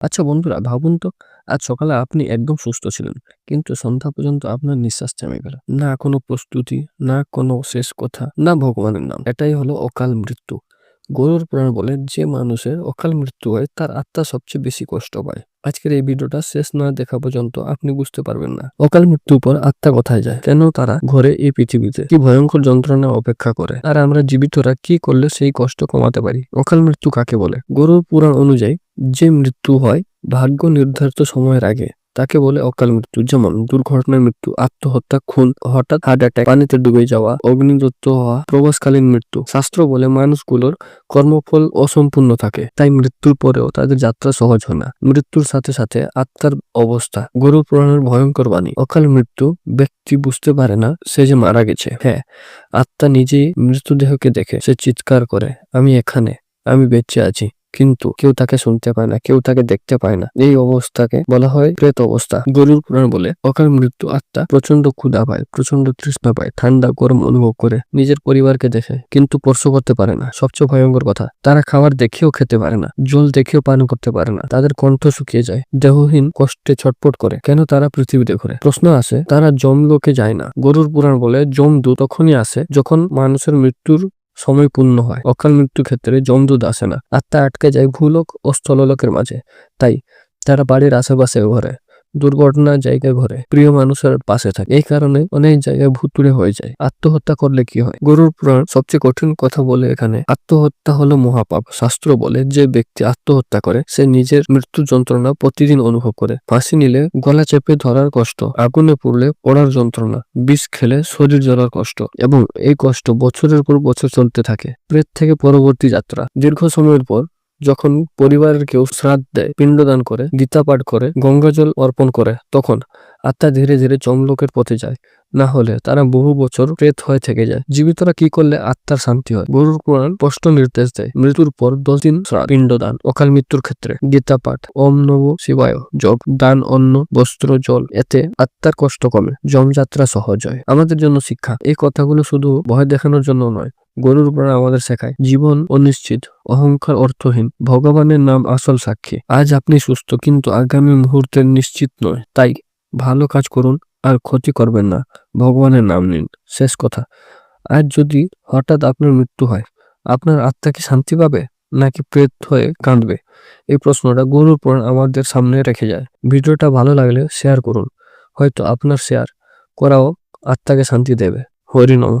আচ্ছা বন্ধুরা, ভাবুন তো, আজ সকালে আপনি একদম সুস্থ ছিলেন, কিন্তু সন্ধ্যা পর্যন্ত আপনার নিঃশ্বাস থেমে গেল। না কোনো প্রস্তুতি, না কোনো শেষ কথা, না ভগবানের নাম। এটাই হলো অকাল মৃত্যু। গরুর পুরাণ বলে যে মানুষের অকাল মৃত্যু হয়, তার আত্মা সবচেয়ে বেশি কষ্ট পায়। আজকের এই ভিডিওটা শেষ না দেখা পর্যন্ত আপনি বুঝতে পারবেন না। অকাল মৃত্যুর পর আত্মা কোথায় যায়? কেন তারা ঘরে এই পৃথিবীতে? কি ভয়ঙ্কর যন্ত্রণা অপেক্ষা করে? আর আমরা জীবিতরা কি করলে সেই কষ্ট কমাতে পারি? অকাল মৃত্যু কাকে বলে? গরুর পুরাণ অনুযায়ী যে মৃত্যু হয়, ভাগ্য নির্ধারিত সময়ের আগে, তাকে বলে অকাল মৃত্যু। যেমন দুর্ঘটনার মৃত্যু, আত্মহত্যা, খুন, হঠাৎ হার্ট অ্যাটাক, পানিতে ডুবে যাওয়া, অগ্নিদত্ত হওয়া, প্রবাসকালীন মৃত্যু। শাস্ত্র বলে মানুষগুলোর কর্মফল অসম্পূর্ণ থাকে, তাই মৃত্যুর পরেও তাদের যাত্রা সহজ হয় না। মৃত্যুর সাথে সাথে আত্মার অবস্থা, গরু পুরাণের ভয়ঙ্কর বাণী। অকাল মৃত্যু ব্যক্তি বুঝতে পারে না সে যে মারা গেছে। হ্যাঁ আত্মা নিজেই মৃতদেহকে দেখে, সে চিৎকার করে, আমি এখানে, আমি বেঁচে আছি। কিন্তু কেউ তাকে শুনতে পায় না, কেউ তাকে দেখতে পায় না। এই অবস্থাকে বলা হয় প্রেত অবস্থা। গরুর পুরাণ বলে, অকাল মৃত্যু আত্মা প্রচণ্ড ক্ষুধা পায় প্রচণ্ড তৃষ্ণা পায়, ঠান্ডা, গরম অনুভব করে, নিজের পরিবারকে দেখে, কিন্তু স্পর্শ করতে পারে না। সবচেয়ে ভয়ঙ্কর কথা, তারা খাবার দেখেও খেতে পারে না, জল দেখেও পান করতে পারে না, তাদের কণ্ঠ শুকিয়ে যায়, দেহহীন কষ্টে ছটপট করে। কেন তারা পৃথিবীতে ঘুরে? প্রশ্ন আসে তারা জমলোকে যায় না। গরুর পুরাণ বলে জমদূত তখনই আসে যখন মানুষের মৃত্যুর সময় পূর্ণ হয়। অকাল মৃত্যুর ক্ষেত্রে যমদূত আসে না। আত্মা আটকে যায় ভূলোক ও স্থললোকের মাঝে। তাই তারা বাড়ির আশেপাশে ঘরে। দুর্ঘটনার জায়গায় ঘরে। প্রিয় মানুষের পাশে থাকে। এই কারণে অনেক জায়গায় ভুতুড়ে হয়ে যায়। আত্মহত্যা করলে কি হয়? গরুর পুরাণ সবচেয়ে কঠিন কথা বলে এখানে, আত্মহত্যা হলো মহাপাপ। শাস্ত্র বলে যে ব্যক্তি আত্মহত্যা করে, সে নিজের মৃত্যু যন্ত্রণা প্রতিদিন অনুভব করে। ফাঁসি নিলে গলা চেপে ধরার কষ্ট, আগুনে পুড়লে পড়ার যন্ত্রণা, বিষ খেলে শরীর জ্বলার কষ্ট এবং এই কষ্ট বছরের পর বছর চলতে থাকে। প্রেত থেকে পরবর্তী যাত্রা। দীর্ঘ সময়ের পর যখন পরিবারের কেউ শ্রাদ্ধ দেয়, পিণ্ডদান করে গীতা পাঠ করে, গঙ্গাজল অর্পণ করে, তখন আত্মা ধীরে ধীরে চমলোকের পথে যায়। না হলে তারা বহু বছর প্রেত হয়ে থেকে যায়। জীবিতরা কি করলে আত্মার শান্তি হয়? গরুর পুরাণ স্পষ্ট নির্দেশ দেয়, মৃত্যুর পর দশ দিন পিণ্ডদান, অকাল মৃত্যুর ক্ষেত্রে। গীতা পাঠ ওম নব শিবায়, জপ, দান, অন্ন, বস্ত্র, জল, এতে আত্মার কষ্ট কমে, জমযাত্রা সহজ হয়। আমাদের জন্য শিক্ষা, এই কথাগুলো শুধু ভয় দেখানোর জন্য নয় গরুর পুরাণ আমাদের শেখায়। জীবন অনিশ্চিত, অহংকার অর্থহীন, ভগবানের নাম আসল সাক্ষী। আজ আপনি সুস্থ, কিন্তু আগামী মুহূর্তের নিশ্চিত নয়। তাই ভালো কাজ করুন, আর ক্ষতি করবেন না। ভগবানের নাম নিন। শেষ কথা। আজ যদি হঠাৎ আপনার মৃত্যু হয়, আপনার আত্মা কি শান্তি পাবে, নাকি প্রেত হয়ে কাঁদবে? এই প্রশ্নটা গরুর পুরাণ আমাদের সামনে রেখে যায়। ভিডিওটা ভালো লাগলে শেয়ার করুন। হয়তো আপনার শেয়ার করাও আত্মাকে শান্তি দেবে। হরি নম।